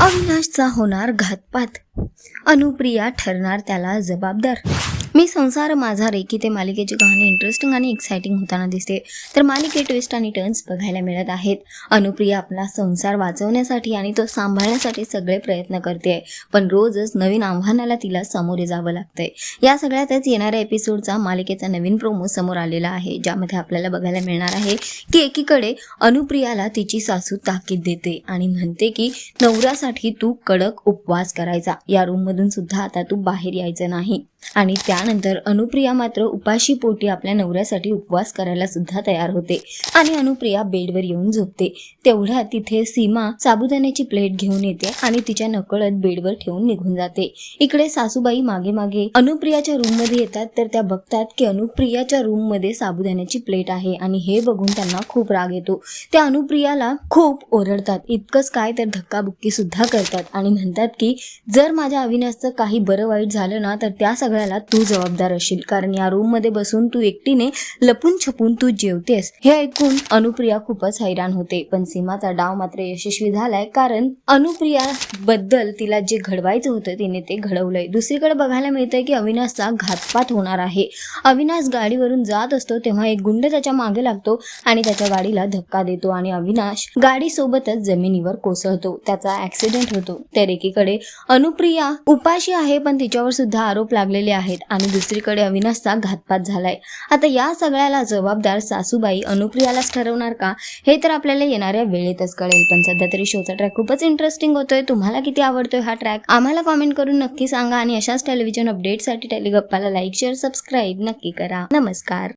अविनाशचा होणार घातपात. अनुप्रिया ठरणार त्याला जबाबदार. मी संसार माझा रे की ते मालिकेची कहाणी इंटरेस्टिंग आणि एक्साइटिंग होताना दिसते. तर मालिकेत ट्विस्ट आणि टर्न्स बघायला मिळत आहेत. अनुप्रिया आपला संसार वाचवण्यासाठी आणि तो सांभाळण्यासाठी सगळे प्रयत्न करते. पण रोजच नवीन आव्हानाला तिला सामोरे जावं लागतंय. या सगळ्यातच येणाऱ्या एपिसोडचा मालिकेचा नवीन प्रोमो समोर आलेला आहे. ज्यामध्ये आपल्याला बघायला मिळणार आहे की एकीकडे अनुप्रियाला तिची सासू ताकीद देते आणि म्हणते की नवऱ्यासाठी तू कडक उपवास करायचा. या रूममधून सुद्धा आता तू बाहेर यायचं नाही. आणि त्या त्यानंतर अनुप्रिया मात्र उपाशी पोटी आपल्या नवऱ्यासाठी उपवास करायला सुद्धा तयार होते. आणि अनुप्रिया बेडवर येऊन झोपते. तेवढ्या तिथे सीमा साबुदाण्याची प्लेट घेऊन येते आणि तिच्या नकळत बेडवर ठेवून निघून जाते. इकडे सासूबाई मागे मागे अनुप्रियाच्या रूममध्ये येतात तर त्या बघतात की अनुप्रियाच्या रूममध्ये साबुदाण्याची प्लेट आहे आणि हे बघून त्यांना खूप राग येतो. त्या अनुप्रियाला खूप ओरडतात. इतकंच काय तर धक्काबुक्की सुद्धा करतात आणि म्हणतात की जर माझ्या अविनाशचं काही बरं वाईट झालं ना तर त्या सगळ्याला तू जबाबदार असशील कारण या रूममध्ये बसून तू एकटीने लपून छपून तू जेवतेस. हे ऐकून अनुप्रिया खूपच हैराण होते. पण सीमाचा डाव मात्र यशस्वी झालाय कारण अनुप्रिया बद्दल तिला जे घडवायचं होतं तिने ते घडवलंय. दुसरीकडे बघायला मिळतंय की अविनाशचा घातपात होणार आहे. अविनाश गाडीवरून जात असतो तेव्हा एक गुंड त्याच्यामागे लागतो आणि त्याच्या गाडीला धक्का देतो आणि अविनाश गाडी सोबतच जमिनीवर कोसळतो. त्याचा ऍक्सिडेंट होतो. तर एकीकडे अनुप्रिया उपाशी आहे पण तिच्यावर सुद्धा आरोप लागलेले आहेत. आणि दुसरीकडे अविनाशचा घातपात झालाय. आता या सगळ्याला जबाबदार सासूबाई अनुप्रियालाच ठरवणार का? हे तर आपल्याला येणाऱ्या वेळेतच कळेल. पण सध्या तरी शोचा ट्रॅक खूपच इंटरेस्टिंग होतोय. तुम्हाला किती आवडतोय हा ट्रॅक आम्हाला कॉमेंट करून नक्की सांगा आणि अशाच टेलिव्हिजन अपडेटसाठी टेलिगप्पाला लाईक शेअर सबस्क्राईब नक्की करा. नमस्कार.